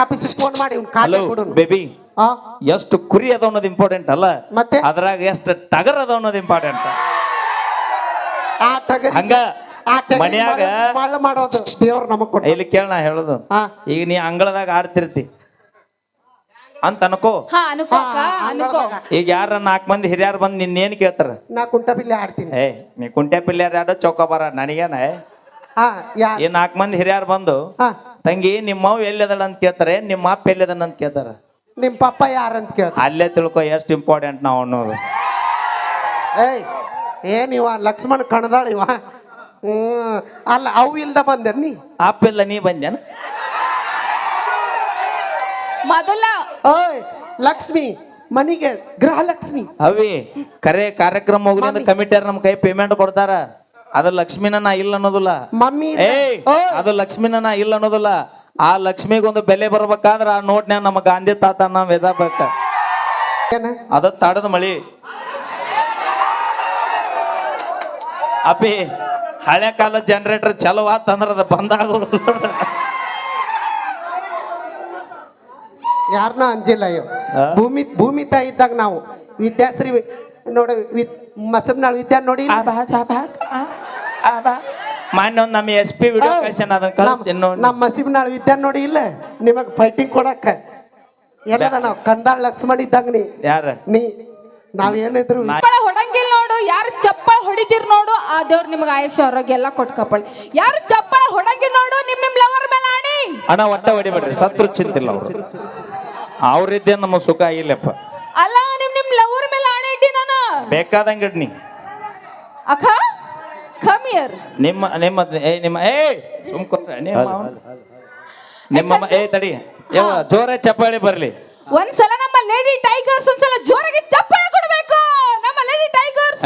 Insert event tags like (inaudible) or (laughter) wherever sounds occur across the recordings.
ಆಫೀಸಿಗೆ ಫೋನ್ ಮಾಡಿ ಇವ್ನ್ ಖಾತೆ ಕೊಡು. ಬೇಬಿ ಆ? ಎಷ್ಟು ಕುರಿ ಅದ ಅನ್ನೋದು ಇಂಪಾರ್ಟೆಂಟ್ ಅಲ್ಲ? ಮತ್ತೆ? ಅದ್ರಾಗ ಎಷ್ಟು ಟಗರ್ ಅದ ಅನ್ನೋದು ಇಂಪಾರ್ಟೆಂಟ್ ಆ ಟಗರಿ ಹಂಗ ಆ ಟಗರಿ ಮನ್ಯಾಗ ಮಾಡೋದು ದೇವ್ರು ನಮಗ್ ಕೊಟ್ಟ ಇಲ್ಲಿ ಕೇಳ ನಾ ಹೇಳೋದು. ಹಾ ಈಗ ನೀ ಅಂಗಳದಾಗ ಆಡ್ತಿರ್ತಿ. ಅಂತ ಅನ್ಕೋ. ಹಾ ಅನ್ಕೋ ಅಕ್ಕ ಅನ್ಕೋ. ಈಗ ಯಾರ ನಾಲ್ಕು ಮಂದಿ ಹಿರಿಯರು ಬಂದು ನಿನ್ನೇನು ಕೇಳ್ತಾರ? ನಾ ಕುಂಟಬಿಲ್ಲೆ ಆಡ್ತೀನಿ. ಏ ನೀ ಕುಂಟೆ ಪಿಲ್ಯಾರ ಆಡೋ ಚೌಕ ಬರ ನನಗೇನ ಆ ಯಾ ಈ ನಾಲ್ಕು ಮಂದಿ ಹಿರಿಯರು ಬಂದು ಹಾ. ತಂಗಿ ನಿಮ್ಮ ಅವ್ ಎಲ್ಲಿದಳ ಅಂತ ಕೇಳ್ತಾರೆ ನಿಮ್ಮ ಅಪ್ಪ ಎಲ್ಲಿದನ ಅಂತ ಕೇಳ್ತಾರೆ. ನಿಮ್ ಪಪ್ಪ ಯಾರಂತ ಕೇಳ ಅಲ್ಲೇ ತಿಳ್ಕೊ ಎಷ್ಟು ಇಂಪಾರ್ಟೆಂಟ್ ನಾವು ಅನ್ನೋದು. ಏಯ್ ಏನ್ ಇವ? ಲಕ್ಷ್ಮಣ್ ಕಣದಾಳ ಇವ? ಹ್ಮ್ ಅಲ್ಲ ಅವು ಇಲ್ದ ಬಂದೆ ನೀ? ಅಪ್ಪ ಇಲ್ಲ ನೀ ಬಂದ್ಯಾನ ಮೊದಲ. ಓಯ್ ಲಕ್ಷ್ಮಿ ಮನಿಗೆ ಗೃಹಲಕ್ಷ್ಮಿ. ಅವಿ ಕರೆ ಕಾರ್ಯಕ್ರಮ ಮುಗಿದ ಕಮಿಟಿಯರ್ ನಮ್ ಕೈ ಪೇಮೆಂಟ್ ಕೊಡ್ತಾರ. ಅದು ಲಕ್ಷ್ಮಿನ ನಾ ಇಲ್ಲ ಅನ್ನೋದಿಲ್ಲ. ಮಮ್ಮಿ ಅದು ಲಕ್ಷ್ಮಿನ ನಾ ಇಲ್ಲ ಅನ್ನೋದಿಲ್ಲ. ಆ ಲಕ್ಷ್ಮಿಗೊಂದು ಬೆಲೆ ಬರ್ಬೇಕಾದ್ರ ಆ ನೋಟ್ನ್ಯಾಗ ನಮ್ಮ ಗಾಂಧಿ ತಾತ ನಾವ್ ಎದಬೇಕ. ಏನ? ಅದ ತಡದ ಮಳಿ. ಅಪ್ಪಿ ಹಳೆ ಕಾಲ ಜನರೇಟರ್ ಚಲೋ ಆತಂದ್ರ ಅದ ಬಂದ್ ಆಗೋದಿಲ್ಲ. ಯಾರನ್ನ ಅಂಜಿಲ್ಲ ಅಯ್ಯೋ. ಭೂಮಿ ಭೂಮಿ ತಾಯಿ ಇದ್ದಾಗ ನಾವು ವಿದ್ಯಾಶ್ರೀ ನೋಡಿ ನೋಡ ವಿ ಮಸಬ್ನಾಳ್ ವಿದ್ಯಾ ನೋಡಿ ಮಾನ್ಯ ಒಂದ್ ನಮ್ಮ ಎಸ್ ಪಿ ವಿಡಿಯೋ ಕಳ್ಸ್ಯಾನ ಅದನ್ನ ಕಳಿಸ್ತೀನಿ ನೋಡಿ. ನಮ್ಮ ಮಸೀಬ್ನಾಳ್ ವಿದ್ಯಾ ನೋಡಿ ಇಲ್ಲ ನಿಮಗ್ ಫೈಟಿಂಗ್ ಕೊಡಕ್ಕ. ಎಲ್ಲದ ನಾವು ಕಂದಾಳ್ ಲಕ್ಷ್ಮಣ್ ಇದ್ದಂಗ ನೀ. ಯಾರ? ನೀ. ನಾವೇನಿದ್ರು ಚಪ್ಪಳ ಹೊಡಂಗಿಲ್ಲ ನೋಡು ಯಾರು ಚಪ್ಪಳ ಹೊಡಿತೀರ್ ನೋಡು ಆ ದೇವ್ರು ನಿಮ್ಗೆ ಆಯುಷ್ಯ ಆರೋಗ್ಯ ಎಲ್ಲ ಕೊಟ್ಕಪ್ಪಳಿ ಯಾರು ಚಪ್ಪಳ ಹೊಡಂಗಿಲ್ಲ ನೋಡು ನಿಮ್ ನಿಮ್ ಲವರ್ ಮೇಲೆ ಆಣಿ ಅಣ್ಣ ಒಟ್ಟ ಹೊಡಿಬೇಡ್ರಿ ಸತ್ರು ಚಿಂತಿಲ್ಲ ಅವ್ರು. ಅವ್ರಿದ್ದೇ ನಮ್ಮ ಸುಖ ಆಗಿಲ್ಲಪ್ಪ ಅಲ್ಲ ನಿಮ್ ನಿಮ್ ಲವರ್ ಮೇಲೆ ಆಣೆ ಇಟ್ಟಿ ನಾನು. ಬೇಕಾದಂಗ ನೀ ಅಕ್ಕ? ಕಮ್ ಇಯರ್ ನಿಮ್ಮ ನಿಮ್ಮ ಏ ನಿಮ್ಮ ಏ ಸುಮ್ಕೊಂಡ್ರೆ. ನಿಮ್ಮ ಅವ್ನು. ನಿಮ್ಮ ಏ ತಡಿ. ಯಾವ ಜೋರ ಚಪ್ಪಾಳಿ ಬರ್ಲಿ. ಒಂದ್ಸಲ ನಮ್ಮ ಲೇಡಿ ಟೈಗರ್ಸ್ ಒಂದ್ಸಲ ಜೋರಾಗಿ ಚಪ್ಪಾಳೆ ಕೊಡಬೇಕು. ನಮ್ಮ ಲೇಡಿ ಟೈಗರ್ಸ್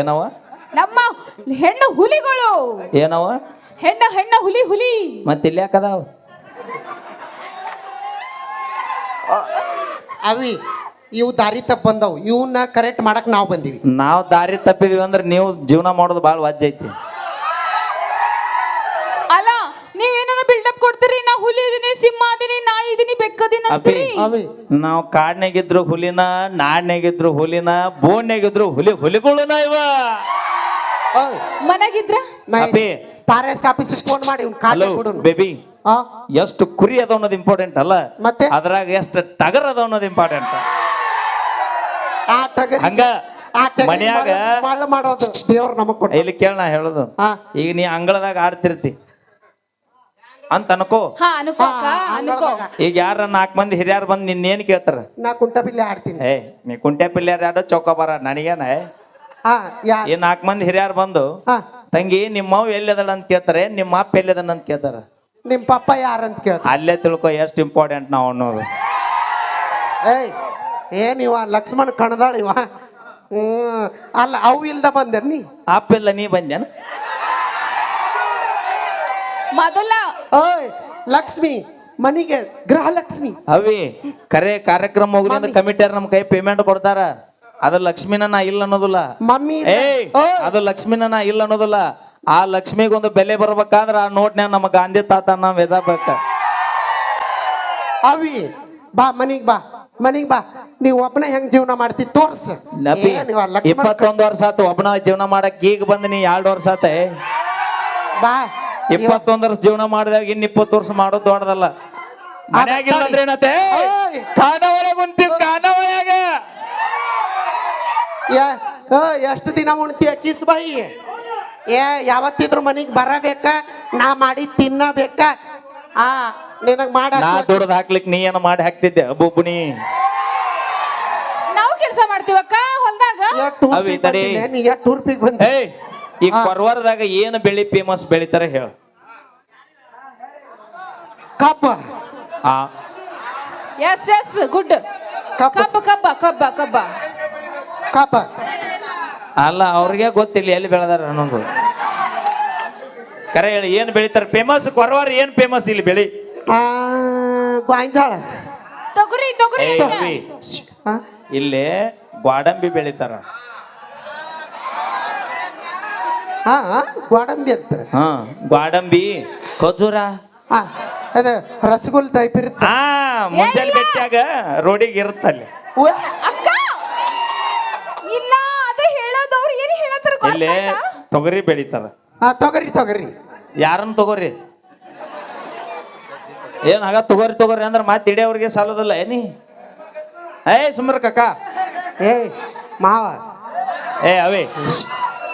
ಏನವ ನಮ್ಮ ಹೆಣ್ಣು ಹುಲಿಗಳು. ಏನವ ಹೆಣ್ಣು ಹೆಣ್ಣು ಹುಲಿ ಹುಲಿ. ಮತ್ತೆ ಇಲ್ಲಿ ಯಾಕದಾವ ಅವಿ. ಇವು ದಾರಿ ತಪ್ಪ ಬಂದವು. ಇವನ್ನ ಕರೆಕ್ಟ್ ಮಾಡಕ್ ನಾವು ಬಂದೀವಿ. ನಾವು ದಾರಿ ತಪ್ಪಿದೀವಿ ಅಂದ್ರೆ ನೀವು ಜೀವನ ಮಾಡೋದು ಭಾಳ ವಾಜ್ಯ ಐತಿ. ಅಲ್ಲ ನೀವೇನ ಬಿಲ್ಡಪ್ ಕೊಡ್ತೀರಿ? ನಾ ಹುಲಿ ಇದೀನಿ ಸಿಂಹ ಅದೀನಿ ನಾಯಿ ಇದೀನಿ ಬೆಕ್ಕದಿನ ಅಪ್ಪಿ ಅವಿ ನಾವು ಕಾಡ್ನಾಗಿದ್ರು ಹುಲಿನ ನಾಡ್ನಾಗಿದ್ರು ಹುಲಿನ ಬೋನ್ಯಾಗಿದ್ರು ಹುಲಿ ಹುಲಿಗಳನ ಇವ. ಮನೆಗಿದ್ರ? ಅಪ್ಪಿ. ಫಾರೆಸ್ಟ್ ಆಫೀಸ್ ಫೋನ್ ಮಾಡಿ ಇವ್ನ ಕೊಡು ಬೇಬಿ ಆ? ಎಷ್ಟು ಕುರಿ ಅದ ಅನ್ನೋದು ಇಂಪಾರ್ಟೆಂಟ್ ಅಲ್ಲ? ಮತ್ತೆ? ಅದ್ರಾಗ ಎಷ್ಟು ಟಗರ್ ಅದ ಅನ್ನೋದು ಇಂಪಾರ್ಟೆಂಟ್ ಆ ಹಂಗ ಆ ಮನ್ಯಾಗ ಮಾಡೋದು ದೇವ್ರು ನಮಗ್ ಕೊಟ್ಟ ಇಲ್ಲಿ ಕೇಳ ನಾ ಹೇಳೋದು. ಹಾ. ಈಗ ನೀ ಅಂಗಳದಾಗ ಆಡ್ತಿರ್ತಿ. ಅಂತ ಅನ್ಕೋ. ಹಾ ಅನ್ಕೋ ಅಕ್ಕ ಅನ್ಕೋ. ಈಗ ಯಾರ ನಾಲ್ಕು ಮಂದಿ ಹಿರಿಯರ್ ಬಂದು ನಿನ್ನೇನ್ ಕೇಳ್ತಾರ? ನಾ ಕುಂಟಬಿಲ್ಲೆ ಆಡ್ತೀನಿ. ಏ ನೀ ಕುಂಟೆ ಪಿಲ್ಯಾರ ಆಡೋ ಚೌಕ ಬರ ನನಗೇನ ಹಾ ಯಾ ಈ ನಾಲ್ಕು ಮಂದಿ ಹಿರಿಯರ್ ಬಂದು ಹಾ. ತಂಗಿ ನಿಮ್ಮ ಅವ್ವ ಎಲ್ಲಿದಳ ಅಂತ ಕೇಳ್ತಾರೆ ನಿಮ್ಮ ಅಪ್ಪ ಎಲ್ಲಿದನ ಅಂತ ಕೇಳ್ತಾರ? ನಿಮ್ ಪಪ್ಪ ಯಾರಂತ ಕೇಳ ಅಲ್ಲೇ ತಿಳ್ಕೊ ಎಷ್ಟ್ ಇಂಪಾರ್ಟೆಂಟ್ ನಾವು ಅನ್ನೋದು. ಏಯ್ ಏನ್ ಇವ? ಲಕ್ಷ್ಮಣ್ ಕಣದಾಳ ಇವ? ಅಲ್ಲ ಅವು ಇಲ್ದ ಬಂದೆ ನೀ? ಅಪ್ಪ ಇಲ್ಲ ನೀ ಬಂದ್ಯಾನ? ಮೊದಲ. ಓಯ್ ಲಕ್ಷ್ಮಿ ಮನಿಗೆ ಗೃಹಲಕ್ಷ್ಮಿ. ಅವಿ ಕರೆ ಕಾರ್ಯಕ್ರಮ ಮುಗಿದ ಕಮಿಟಿಯರ್ ನಮ್ ಕೈ ಪೇಮೆಂಟ್ ಕೊಡ್ತಾರ. ಅದು ಲಕ್ಷ್ಮಿನ ನಾ ಇಲ್ಲ ಅನ್ನೋದಿಲ್ಲ. ಮಮ್ಮಿ ಇಲ್ಲ. ಏಯ್ ಓಯ್. ಅದು ಲಕ್ಷ್ಮಿನ ನಾ ಇಲ್ಲ ಅನ್ನೋದಿಲ್ಲ. ಆ ಲಕ್ಷ್ಮಿಗೊಂದು ಬೆಲೆ ಬರ್ಬೇಕಾದ್ರ ಆ ನೋಟ್ನ್ಯಾಗ ನಮ್ಮ ಗಾಂಧಿ ತಾತ ನಾವ್ ಎದಬೇಕ. ಅವಿ ಬಾ ಮನಿಗ್ ಬಾ ಮನಿಗ್ ಬಾ. ನೀವ್ ಒಬ್ಬನೇ ಹೆಂಗ್ ಜೀವನ ಮಾಡ್ತಿ ತೋರ್ಸ. ಇಪ್ಪತ್ತೊಂದು ವರ್ಷ ಆತು ಒಬ್ಬನ ಜೀವನ ಮಾಡಕ್ ಈಗ ಬಂದ್ ನೀ ಎರಡು ವರ್ಷ ಆತ? ಬಾ. ಇಪ್ಪತ್ತೊಂದು ವರ್ಷ ಜೀವನ ಮಾಡಿದಾಗ ಇನ್ ಇಪ್ಪತ್ತು ವರ್ಷ ಮಾಡೋದು ದೊಡ್ಡದಲ್ಲ. ಮನ್ಯಾಗಿಲ್ಲ ಅಂದ್ರೆ ಏನತ್ತೆ? ಕುಂತೀವಿ ಎಷ್ಟು ದಿನ ಉಣ್ತೀಯ ಕಿಸ್ ಬಾಯಿ ಏ ಯಾವತ್ತಿದ್ರು ಮನಿಗ್ ಬರಬೇಕ? ನಾ ಮಾಡಿ ತಿನ್ನಬೇಕ? ಆ ನಿನಗ್ ಮಾಡ ನಾ ದುಡ್ದು ಹಾಕ್ಲಿಕ್ ನೀ ಏನ ಮಾಡಿ ಹಾಕ್ತಿದ್ದೆ ಬುಬ್ಬುಣಿ ಕೆಲಸ ಮಾಡ್ತೀವಕ್ಕ ಹೊಲದಾಗ? ಅವಿ ತಡಿ. ನೀ ಎಷ್ಟು ಟೂರ್ಪಿಗೆ ಬಂದೆ? ಏಯ್ ಈ ಕೊರವಾರದಾಗ ಏನು ಬೆಳಿ ಫೇಮಸ್ ಬೆಳಿತಾರೆ ಹೇಳ. ಕಪ್ಪ. ಆ. ಎಸ್ ಎಸ್ ಗುಡ್ ಕಬ್ಬ ಕಬ್ಬ ಕಬ್ಬ ಕಬ್ಬ ಕಬ್ಬ ಕಪ್ಪ. ಅಲ್ಲ ಅವ್ರಿಗೆ ಗೊತ್ತಿಲ್ಲ ಎಲ್ಲಿ ಬೆಳೆದಾರ ಅನ್ನೋದು. ಕರೆ ಹೇಳಿ ಏನು ಬೆಳಿತಾರ? ಫೇಮಸ್ ಕೊರವಾರ ಏನು ಫೇಮಸ್ ಇಲ್ಲಿ ಬೆಳಿ? ಆ, ಗಾಂಜಾಳ ತೊಗರಿ ತೊಗರಿ ಏಯ್ ಅಕ್ಕ. ಅವಿ, ಶ್ಶ್. ಆ, ಇಲ್ಲಿ ಗ್ವಾಡಂಬಿ ಬೆಳಿತಾರ. ಹಾ ಆ, ಗೋಡಂಬಿ ಅಂತ. ಹಾ ಗ್ವಾಡಂಬಿ ಖಜೂರ. ಹಾ ಅದ ರಸಗುಲ್ ಟೈಪ್ ಇರುತ್ತೆ. ಆ ಮುಂಜಾನೆ ಬೆಟ್ಟಾಗ ರೋಡಿಗೆ ಇರುತ್ತಲ್ಲಿ ಇಲ್ಲ ಅದು ಏನು ಹೇಳತ್ತಾರ ಇಲ್ಲಿ ತೊಗರಿ ಬೆಳಿತಾರ. ಹಾ ತೊಗರಿ ತೊಗರಿ. ಯಾರನ್ನ ತಗೋರಿ? ಏನ್ ಆಗ ತೊಗರಿ ತೊಗೋರಿ ಅಂದ್ರೆ ಮತ್ತೆ ಇಡಿಯವ್ರಿಗೆ ಸಾಲದಲ್ಲ ಏನಿ? ಏ ಸುಮ್ರ ಕಾಕ. ಏ ಮಾವ. ಏ ಅವೇ.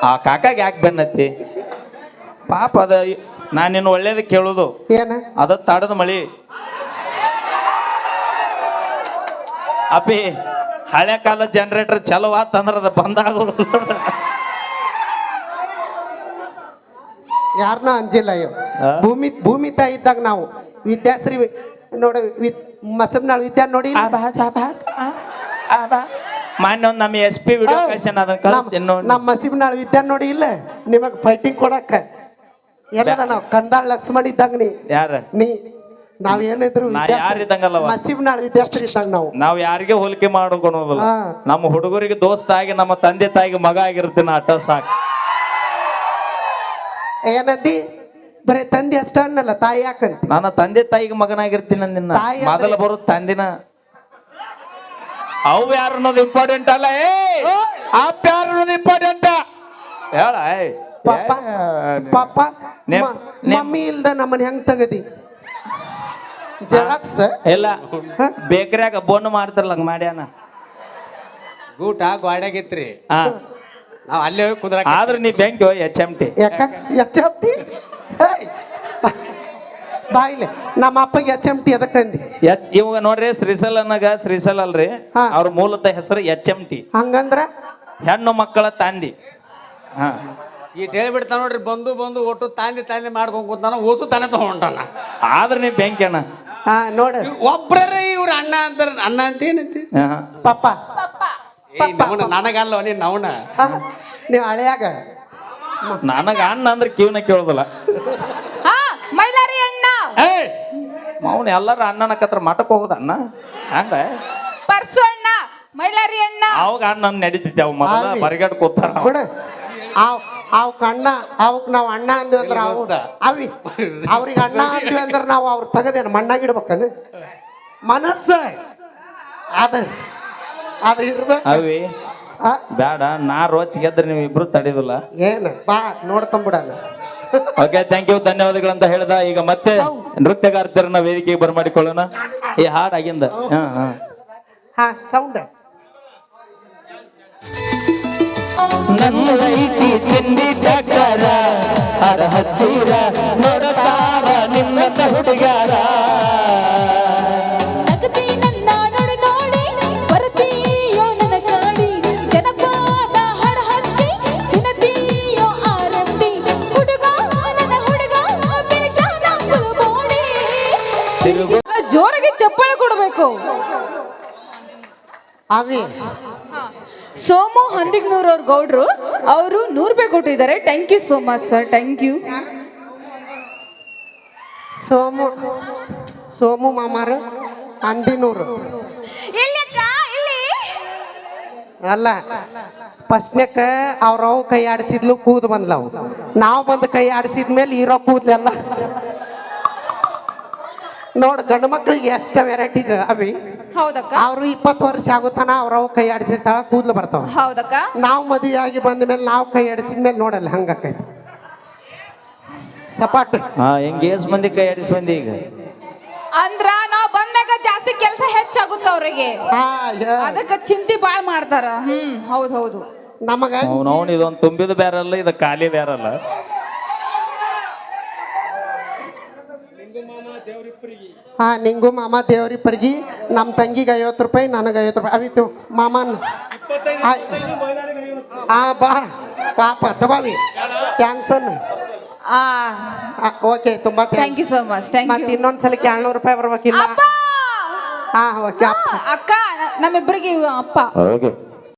ಆ ಕಾಕಾಗ ಯಾಕೆ ಬೆನ್ನತ್ತಿ? ಪಾಪ ಅದ ನಾನು ನಿನ್ನ ಒಳ್ಳೇದು ಕೇಳೋದು. ಏನ? ಅದ ತಾಡದ ಮಳಿ. ಅಪ್ಪಿ ಹಳೆ ಕಾಲ ಜನರೇಟರ್ ಚಲೋ ಆತಂದ್ರ ಅದ ಬಂದ್ ಆಗೋದಿಲ್ಲ ಯಾರನ್ನ ಅಂಜಿಲ್ಲ ಅಯ್ಯೋ ಭೂಮಿ ಭೂಮಿ ತಾಯಿ ಇದ್ದಾಗ ನಾವು ವಿದ್ಯಾಶ್ರೀ ನೋಡ ಮಸಬ್ನಾಳ್ ವಿದ್ಯಾ ನೋಡಿ ಮಾನ್ಯ ಒಂದು ನಮ್ಮ ಎಸ್ ಪಿ ವಿಡಿಯೋ ಕಳ್ಸ್ಯಾನ ಅದನ್ನ ಕಳಿಸ್ತೀನಿ ನೋಡಿ. ನಮ್ಮ ಮಸೀಬ್ನಾಳ್ ವಿದ್ಯಾ ನೋಡಿ ಇಲ್ಲ. ನಿಮಗೆ ಫೈಟಿಂಗ್ ಕೊಡಕ್ಕ. ಎಲ್ಲದ ನಾವು ಕಂದಾಳ್ ಲಕ್ಷ್ಮಣ ಇದ್ದಂಗ ನೀ. ಯಾರ? ನೀ ನಾವೇನಿದ್ರು ಯಾರು ಇದ್ದಂಗಲ್ಲ? ಮಸೀಬ್ನಾಳ್ ವಿದ್ಯಾರ್ಥಿ ಇದ್ದಂಗ ನಾವು. ನಾವು ಯಾರಿಗೆ ಹೋಲಿಕೆ ಮಾಡೋದಿಲ್ಲ ಹಾ. ನಮ್ಮ ಹುಡುಗರಿಗೆ ದೋಸ್ತ ಆಗಿ ನಮ್ಮ ತಂದೆ ತಾಯಿಗೆ ಮಗ ಆಗಿರ್ತೀನಿ ಅಟ್ಟ ಸಾಕು. ಏನಂದಿ? ಬರೀ ತಂದೆ ಅಷ್ಟ ಅನ್ನಲ್ಲ ತಾಯಿ ಯಾಕಂತ? ನನ್ನ ತಂದೆ ತಾಯಿಗೆ ಮಗನಾಗಿರ್ತೀನಿ ನಿನ್ನ ತಾಯಿ ಅಂದ್ರೆ- ಮೊದಲ ಬರೋದು ತಂದಿನ. ಅವು ಯಾರು ಅನ್ನೋದು ಇಂಪಾರ್ಟೆಂಟ್ ಅಲ್ಲ ಏ! ಅಪ್ಪ ಯಾರು ಅನ್ನೋದು ಇಂಪಾರ್ಟೆಂಟ್ ಹೇಳ ಏಯ್. ಪಾಪ ಏ, ಪಾಪ ನೇಮ್- ಮ- ನೇಮ್- ಮಮ್ಮಿ ಇಲ್ದ ನಮ್ಮನ್ನ ಹೆಂಗ್ ತಗದಿ? ಜೆರಾಕ್ಸ್? ಇಲ್ಲ. ಬೇಕರಿಯಾಗ ಬೋನ್ ಮಾಡ್ತಾರಲ್ಲ ಹಂಗ ಮಾಡ್ಯಾನ. ಗೂಟ ಗ್ವಾಡ್ಯಾಗಿತ್ರಿ ಹಾ. ನಾವ್ ಅಲ್ಲೇ ಹೋಗಿ ಕುದ್ರ ಆದ್ರೆ ನೀ ಬ್ಯಾಂಕ್ ಎಚ್ ಎಂ ಟಿ ಯಾಕ? ಎಚ್ ಟಿ (laughs) ಬಾಯಿಲೆ ನಮ್ಮ ಅಪ್ಪಗೆ ಎಚ್ ಎಂ ಟಿ ಅದಕ್ಕಂದಿ ಎಚ್ ಇವಾಗ ನೋಡ್ರಿ ಶ್ರೀಸಲ್ ಅನ್ನಗ ಶ್ರೀಸಲ್ ಅಲ್ರಿ. ಹಾ. ಅವ್ರ ಮೂಲತಃ ಹೆಸರು ಎಚ್ ಎಂ ಟಿ ಹಂಗಂದ್ರ? ಹೆಣ್ಣು ಮಕ್ಕಳ ತಂದಿ. ಹಾ. ಈ ಹೇಳ್ಬಿಡ್ತಾನ ನೋಡ್ರಿ ಬಂದು ಬಂದು ಒಟ್ಟು ತಾಂದಿ ತಾಂದಿ ಮಾಡ್ಕೊಂಡ್ ಕೂತಾನ ಓಸು ತಾನೇ ತಗೊಂಡಾನ. ಆದ್ರೆ ನೀ ಬೆಂಕಿ ಅಣ್ಣ. ಹಾ ನೋಡ. ಒಬ್ರೇ ಇವ್ರ ಅಣ್ಣ ಅಂತಾರ ಅಣ್ಣ ಅಂತ ಏನಂತಿ? ಹಾ. ಪಪ್ಪ. ನವಣ ನನಗಲ್ಲ ನೀನ್ ನವಣ ನೀವು ಹಳೆಯಾಗ. ನನಗ ಅಣ್ಣ ಅಂದ್ರೆ ಕಿವನ ಕೇಳೋದಿಲ್ಲ. ಹಾ ಮೈಲಾರಿ ಅಣ್ಣ. ಏ ಮೌನ ಎಲ್ಲರ ಅಣ್ಣನ ಕತ್ರ ಮಠಕ್ಕೆ ಹೋಗೋದ ಅಣ್ಣ? ಹಂಗ? ಪರ್ಸು ಅಣ್ಣ ಮೈಲಾರಿ ಅಣ್ಣ. ಅವಾಗ ಅಣ್ಣನ ನಡೀತಿದ್ದೆ ಅವ್ ಮೊದಲ ಆವಿ. ಬರಿಗಾಡ್ ಕೂತಾರ ಅವ. ಬಿಡ ಅವ್ ಅವಕ್ ಅಣ್ಣ ಅವಕ್ ನಾವ್ ಅಣ್ಣ ಅಂದ್ವಿ ಅಂದ್ರೆ ಅವ್ ಅವಿ ಅವ್ರಿಗೆ ಅಣ್ಣ ಅಂದ್ವಿ ಅಂದ್ರೆ ನಾವು ಅವ್ರ ತಗದೇನು ಮಣ್ಣಾಗಿಡ್ಬೇಕನ ಮನಸ್ಸು. ಅದ ಅದ ಇರ್ಬೇಕು. ಅವಿ ಆ, ಬೇಡ ನಾ ರೋಚ್ ಗೆದ್ರೆ ನೀವು ಇಬ್ರು ತಡಿದಿಲ್ಲ. ಏನು? ಬಾ ನೋಡ್ಕೊಂಬಿಡಣ. ಓಕೆ ಥ್ಯಾಂಕ್ ಯು ಧನ್ಯವಾದಗಳು ಅಂತ ಹೇಳ್ದ. ಈಗ ಮತ್ತೆ ನೃತ್ಯಗಾರ್ತರನ್ನ ವೇದಿಕೆಗೆ ಬರಮಾಡಿಕೊಳ್ಳೋಣ. ಈ ಹಾಡಾಗಿಂದ ಆಗಿಂದ. ಹಾ ಹಾ. ಹಾ ಸೌಂಡ್ ನನ್ನದೈತಿ ತಿಂಡಿ ಡಾಕ್ಟರ ಅರ ಹಚ್ಚಿರ ನೋಡತಾರ ನಿನ್ನ ಹುಡುಗಾರ ಅವಿ ಸೋಮು ಹಂದಿಗ್ನೂರ್ ಅವ್ರ ಗೌಡ್ರು ಅವರು ನೂರು ರೂಪಾಯಿ ಕೊಟ್ಟಿದ್ದಾರೆ. Thank you so much sir thank you Somu Somu ಮಾಮಾರು ಅಂದಿನೂರು ಅಲ್ಲ ಫಸ್ಟ್ನೇಕ ಅವ್ರವ್ ಕೈ ಆಡಿಸಿದ್ಲು ಕೂದ್ ಬಂದ್ಲವು ನಾವು ಬಂದು ಕೈ ಆಡಿಸಿದ್ಮೇಲೆ ಇರೋ ಕೂದ್ಲೆಲ್ಲ. ನೋಡ್ ಗಂಡು ಮಕ್ಳಿಗೆ ಎಷ್ಟ ವೆರೈಟೀಸ್ ಅವಿ? ಹೌದಕ್ಕ. ಅವ್ರು ಇಪ್ಪತ್ತು ವರ್ಷ ಆಗುತ್ತಾನ ಅವ್ರವ್ ಕೈ ಆಡಿಸಿರ್ತಾಳ ಕೂದ್ಲು ಬರ್ತಾವ. ಹೌದಕ್ಕ. ನಾವು ಮದುವೆ ಆಗಿ ಬಂದ ಮೇಲೆ ನಾವು ಕೈ ಆಡಿಸಿದ್ಮೇಲೆ ನೋಡಲ್ಲ ಹಂಗಕ್ಕೈತಿ ಸಪಾಟ್. ಹಾ ಹೆಂಗ್ ಏಸ್ ಮಂದಿ ಕೈ ಆಡಿಸ್ ಮಂದಿ ಈಗ? ಅಂದ್ರ ನಾವ್ ಬಂದಾಗ ಜಾಸ್ತಿ ಕೆಲಸ ಹೆಚ್ಚಾಗುತ್ತ ಅವ್ರಿಗೆ. ಹಾ ಅದಕ್ಕ ಚಿಂತೆ ಬಾಳ್ ಮಾಡ್ತಾರ. ಹ್ಮ್ ಹೌದ್ ಹೌದು. ನಮಗ ಅವ್ನು ಅವ್ನು ಇದೊಂದು ತುಂಬಿದ ಬೇರಲ್ಲ ಇದು ಖಾಲಿ ಬೇರಲ್ಲ ಹಾ ನಿಂಗು ಮಾಮ ದೇವ್ರಿಬ್ಬರಿಗೆ ನಮ್ಮ ತಂಗಿಗೆ ಐವತ್ತು ರೂಪಾಯಿ ನನಗೆ ಐವತ್ತು ರೂಪಾಯಿ. ಅವಿತು ಮಾಮನ್. ಹಾಂ ಬಾ ಪಾಪ ತಗೋವಿ. ಥ್ಯಾಂಕ್ಸ್ ಅನ್ನು. ಆ ಓಕೆ ತುಂಬಾ thank you so much thank ಮತ್ತೆ ಇನ್ನೊಂದು ಸಲಕ್ಕೆ ಏಳ್ನೂರು ರೂಪಾಯಿ ಬರ್ಬೇಕಿಲ್ಲ? ಅಪ್ಪ! ಹಾ ಓಕೆ ಅಪ್ಪ. ಅಕ್ಕ ನಮ್ಮಿಬ್ಬರಿಗೆ ಅಪ್ಪ. ಓಕೆ